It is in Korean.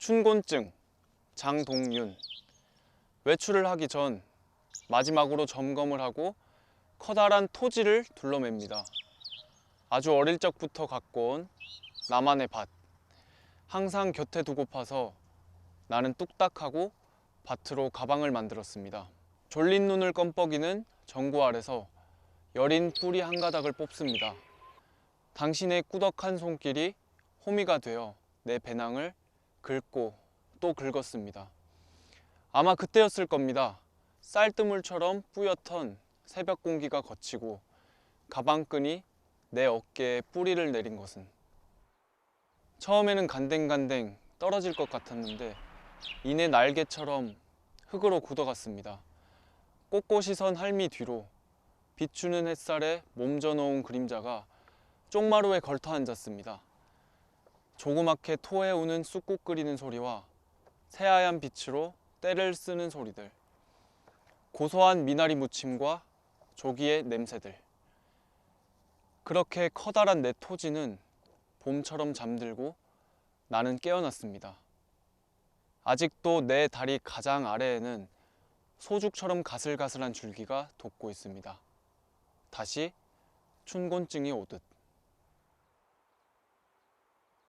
춘곤증 장동윤 외출을 하기 전 마지막으로 점검을 하고 커다란 토지를 둘러맵니다. 아주 어릴 적부터 갖고 온 나만의 밭 항상 곁에 두고 파서 나는 뚝딱하고 밭으로 가방을 만들었습니다. 졸린 눈을 껌뻑이는 전구 아래서 여린 뿌리 한 가닥을 뽑습니다. 당신의 꾸덕한 손길이 호미가 되어 내 배낭을 긁고 또 긁었습니다. 아마 그때였을 겁니다. 쌀뜨물처럼 뿌옇던 새벽 공기가 거치고 가방끈이 내 어깨에 뿌리를 내린 것은 처음에는 간댕간댕 떨어질 것 같았는데 이내 날개처럼 흙으로 굳어갔습니다. 꼿꼿이 선 할미 뒤로 비추는 햇살에 몸져 놓은 그림자가 쪽마루에 걸터 앉았습니다. 조그맣게 토에 우는 쑥국 끓이는 소리와 새하얀 빛으로 때를 쓰는 소리들 고소한 미나리 무침과 조기의 냄새들 그렇게 커다란 내 토지는 봄처럼 잠들고 나는 깨어났습니다. 아직도 내 다리 가장 아래에는 소죽처럼 가슬가슬한 줄기가 돋고 있습니다. 다시 춘곤증이 오듯